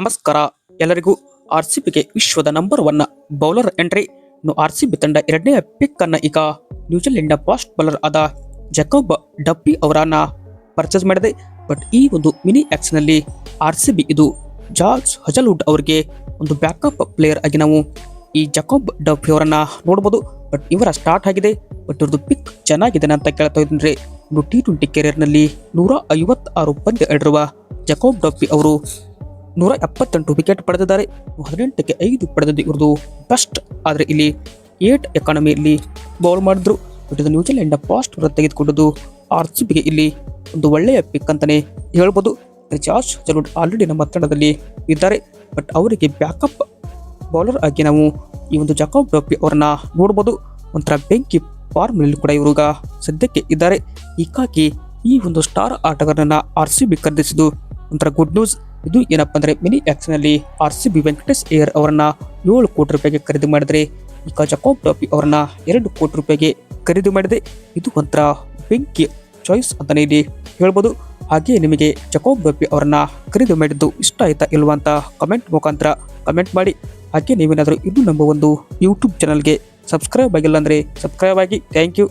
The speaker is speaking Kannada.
ನಮಸ್ಕಾರ. ಎಲ್ಲರಿಗೂ ಆರ್ ಸಿ ಬಿಗೆ ವಿಶ್ವದ number one bowler entry R C B ತಂಡ ಎರಡನೇ ಪಿಕ್ ಅನ್ನ ಈಗ ನ್ಯೂಜಿಲೆಂಡ್ನ ಫಾಸ್ಟ್ ಬೌಲರ್ ಆದ ಜಕೋಬ್ ಡಬ್ಬಿ ಅವರನ್ನ ಪರ್ಚೇಸ್ ಮಾಡಿದೆ. ಬಟ್ ಈ ಒಂದು ಮಿನಿ ಆಕ್ಷನ್ನಲ್ಲಿ ಆರ್ ಸಿ ಬಿ ಇದು ಜಾರ್ಜ್ ಹಜಲ್ವುಡ್ ಅವರಿಗೆ ಒಂದು ಬ್ಯಾಕಪ್ ಪ್ಲೇಯರ್ ಆಗಿ ನಾವು ಈ ಜಕೋಬ್ ಡಬ್ಬಿ ಅವರನ್ನ ನೋಡಬಹುದು ಬಟ್ ಇವರ ಸ್ಟಾರ್ಟ್ ಆಗಿದೆ. ಬಟ್ ಇವ್ರದ್ದು ಪಿಕ್ ಚೆನ್ನಾಗಿದೆ ಅಂತ ಕೇಳ್ತಾ ಇದ್ರೆ ಟಿ ಟ್ವೆಂಟಿ ಕೆರಿಯರ್ನಲ್ಲಿ ನೂರ ಐವತ್ತಾರು ಪಂದ್ಯ ಆಡಿರುವ ಜಕೋಬ್ ಡಬ್ಬಿ ಅವರು ನೂರ ಎಪ್ಪತ್ತೆಂಟು ವಿಕೆಟ್ ಪಡೆದಿದ್ದಾರೆ. ಹದಿನೆಂಟಕ್ಕೆ ಐದು ಪಡೆದದ್ದು ಇವ್ರದ್ದು ಬೆಸ್ಟ್ ಆದರೆ ಇಲ್ಲಿ ಏಟ್ ಎಕಾನಮಿಯಲ್ಲಿ ಬೌಲ್ ಮಾಡಿದ್ರು. ಬಟ್ ಇದು ನ್ಯೂಜಿಲೆಂಡ್ ಫಾಸ್ಟ್ ಅವರ ತೆಗೆದುಕೊಂಡದ್ದು ಆರ್ ಸಿ ಬಿಗೆ ಇಲ್ಲಿ ಒಂದು ಒಳ್ಳೆಯ ಪಿಕ್ ಅಂತಲೇ ಹೇಳ್ಬೋದು. ಜಾರ್ಜ್ ಜಲೂಡ್ ಆಲ್ರೆಡಿ ನಮ್ಮ ತಂಡದಲ್ಲಿ ಇದ್ದಾರೆ. ಬಟ್ ಅವರಿಗೆ ಬ್ಯಾಕಪ್ ಬೌಲರ್ ಆಗಿ ನಾವು ಈ ಒಂದು ಜಕಾಬ್ ಡಾಪಿ ಅವರನ್ನ ನೋಡ್ಬೋದು. ಒಂಥರ ಬೆಂಕಿ ಫಾರ್ಮ್ನಲ್ಲಿ ಕೂಡ ಇವರು ಸದ್ಯಕ್ಕೆ ಇದ್ದಾರೆ. ಹೀಗಾಗಿ ಈ ಒಂದು ಸ್ಟಾರ್ ಆಟಗಾರನನ್ನ ಆರ್ ಸಿ ಬಿ ಖರೀದಿಸಿದ್ದು ಒಂಥರ ಗುಡ್ ನ್ಯೂಸ್ ಇದು ಏನಪ್ಪ ಅಂದ್ರೆ mini ಆಕ್ಷನ್ನಲ್ಲಿ R C B Venkatesh Iyer ಅವರನ್ನ ಏಳು ಕೋಟಿ ರೂಪಾಯಿಗೆ ಖರೀದಿ ಮಾಡಿದ್ರೆ, ಈಗ ಜಕೋಬ್ ಟಾಪಿ ಅವರನ್ನ ಎರಡು ಕೋಟಿ ರೂಪಾಯಿಗೆ ಖರೀದಿ ಮಾಡಿದೆ. ಇದು ಒಂಥರ ಬೆಂಕಿ ಚಾಯ್ಸ್ ಅಂತಾನೆ ಇಲ್ಲಿ ಹೇಳ್ಬೋದು. ಹಾಗೆ ನಿಮಗೆ ಜಕೋಬ್ ಟಾಪಿ ಅವರನ್ನ ಖರೀದಿ ಮಾಡಿದ್ದು ಇಷ್ಟ ಆಯ್ತಾ ಇಲ್ವಾ ಅಂತ ಕಮೆಂಟ್ ಮುಖಾಂತರ ಕಮೆಂಟ್ ಮಾಡಿ. ಹಾಗೆ ನೀವೇನಾದರೂ ಇದು ನಮ್ಮ ಒಂದು ಯೂಟ್ಯೂಬ್ ಚಾನಲ್ಗೆ ಸಬ್ಸ್ಕ್ರೈಬ್ ಆಗಿಲ್ಲ ಅಂದರೆ ಸಬ್ಸ್ಕ್ರೈಬ್ ಆಗಿ. Thank you